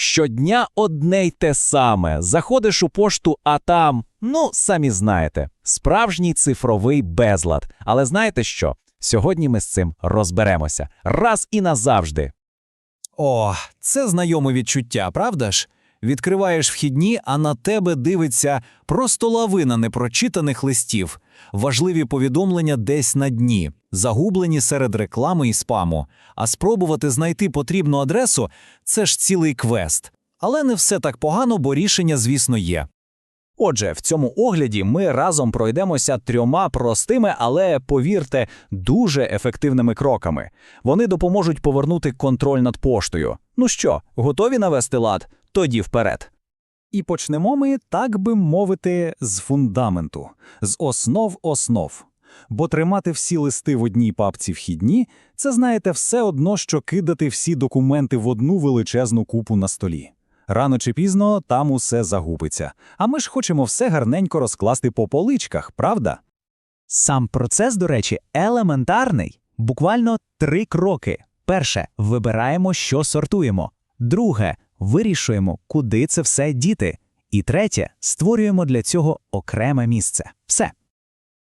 Щодня одне й те саме. Заходиш у пошту, а там, ну, самі знаєте, справжній цифровий безлад. Але знаєте що? Сьогодні ми з цим розберемося раз і назавжди. О, це знайоме відчуття, правда ж? Відкриваєш вхідні, а на тебе дивиться просто лавина непрочитаних листів, важливі повідомлення десь на дні, загублені серед реклами і спаму. А спробувати знайти потрібну адресу це ж цілий квест. Але не все так погано, бо рішення, звісно, є. Отже, в цьому огляді ми разом пройдемося трьома простими, але повірте, дуже ефективними кроками. Вони допоможуть повернути контроль над поштою. Ну що, готові навести лад? Тоді вперед. І почнемо ми, так би мовити, з фундаменту, з основ основ. Бо тримати всі листи в одній папці вхідні це, знаєте, все одно, що кидати всі документи в одну величезну купу на столі. Рано чи пізно там усе загубиться. А ми ж хочемо все гарненько розкласти по поличках, правда? Сам процес, до речі, елементарний. Буквально три кроки. Перше вибираємо, що сортуємо. Друге вирішуємо, куди це все діти. І третє створюємо для цього окреме місце. Все.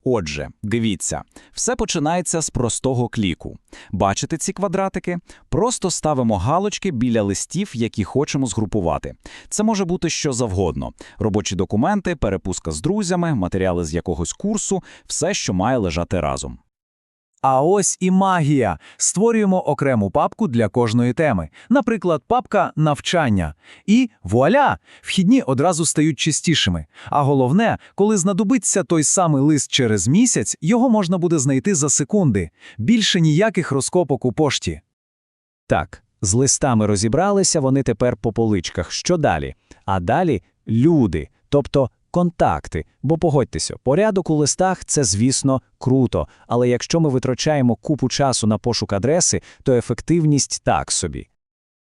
Отже, дивіться, все починається з простого кліку. Бачите ці квадратики? Просто ставимо галочки біля листів, які хочемо згрупувати. Це може бути що завгодно: робочі документи, перепуска з друзями, матеріали з якогось курсу, все, що має лежати разом. А ось і магія. Створюємо окрему папку для кожної теми. Наприклад, папка навчання. І вуаля! Вхідні одразу стають чистішими. А головне, коли знадобиться той самий лист через місяць, його можна буде знайти за секунди. Більше ніяких розкопок у пошті. Так, з листами розібралися вони тепер по поличках. Що далі? А далі люди, тобто контакти. Бо погодьтеся, порядок у листах це, звісно, круто. Але якщо ми витрачаємо купу часу на пошук адреси, то ефективність так собі.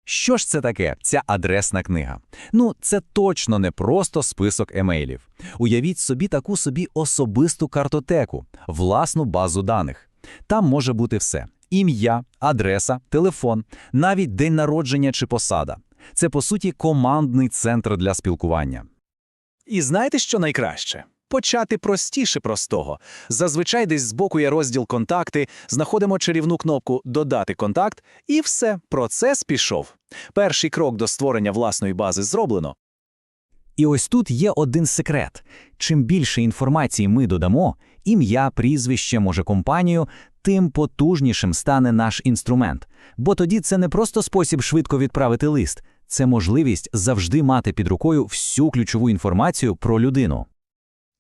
Що ж це таке, ця адресна книга? Ну, це точно не просто список емейлів. Уявіть собі таку собі особисту картотеку, власну базу даних. Там може бути все: ім'я, адреса, телефон, навіть день народження чи посада. Це, по суті, командний центр для спілкування. І знаєте, що найкраще? Почати простіше простого. Зазвичай десь збоку є розділ контакти, знаходимо чарівну кнопку Додати контакт, і все, процес пішов. Перший крок до створення власної бази зроблено. І ось тут є один секрет: чим більше інформації ми додамо, ім'я, прізвище, може компанію, тим потужнішим стане наш інструмент. Бо тоді це не просто спосіб швидко відправити лист, це можливість завжди мати під рукою всю ключову інформацію про людину.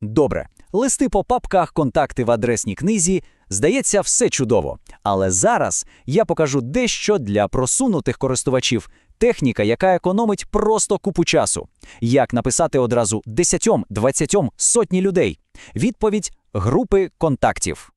Добре, листи по папках, контакти в адресній книзі. Здається, все чудово. Але зараз я покажу дещо для просунутих користувачів. Техніка, яка економить просто купу часу. Як написати одразу 10, 20, сотні людей. Відповідь групи контактів.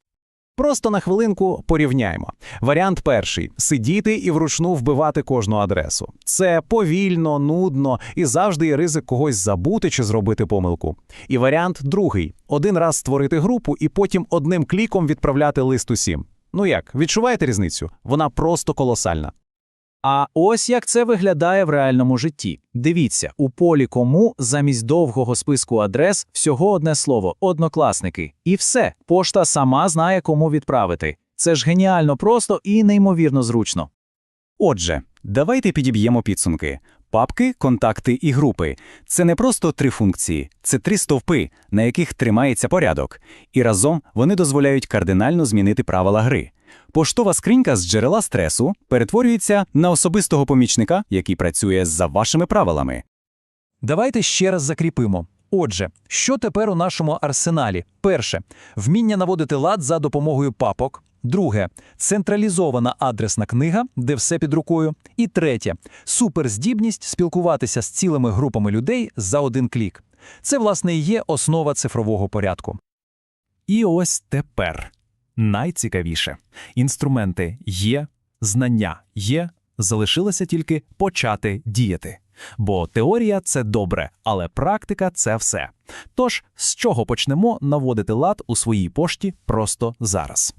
Просто на хвилинку порівняємо. Варіант перший сидіти і вручну вбивати кожну адресу. Це повільно, нудно і завжди є ризик когось забути чи зробити помилку. І варіант другий один раз створити групу і потім одним кліком відправляти лист усім. Ну як, відчуваєте різницю? Вона просто колосальна. А ось як це виглядає в реальному житті. Дивіться, у полі кому замість довгого списку адрес всього одне слово однокласники. І все, пошта сама знає, кому відправити. Це ж геніально просто і неймовірно зручно. Отже, давайте підіб'ємо підсумки. Папки, контакти і групи це не просто три функції, це три стовпи, на яких тримається порядок, і разом вони дозволяють кардинально змінити правила гри. Поштова скринька з джерела стресу перетворюється на особистого помічника, який працює за вашими правилами. Давайте ще раз закріпимо. Отже, що тепер у нашому арсеналі? Перше вміння наводити лад за допомогою папок. Друге централізована адресна книга, де все під рукою. І третє суперздібність спілкуватися з цілими групами людей за один клік. Це, власне, і є основа цифрового порядку. І ось тепер найцікавіше: інструменти є, знання є, залишилося тільки почати діяти. Бо теорія це добре, але практика це все. Тож, з чого почнемо наводити лад у своїй пошті просто зараз.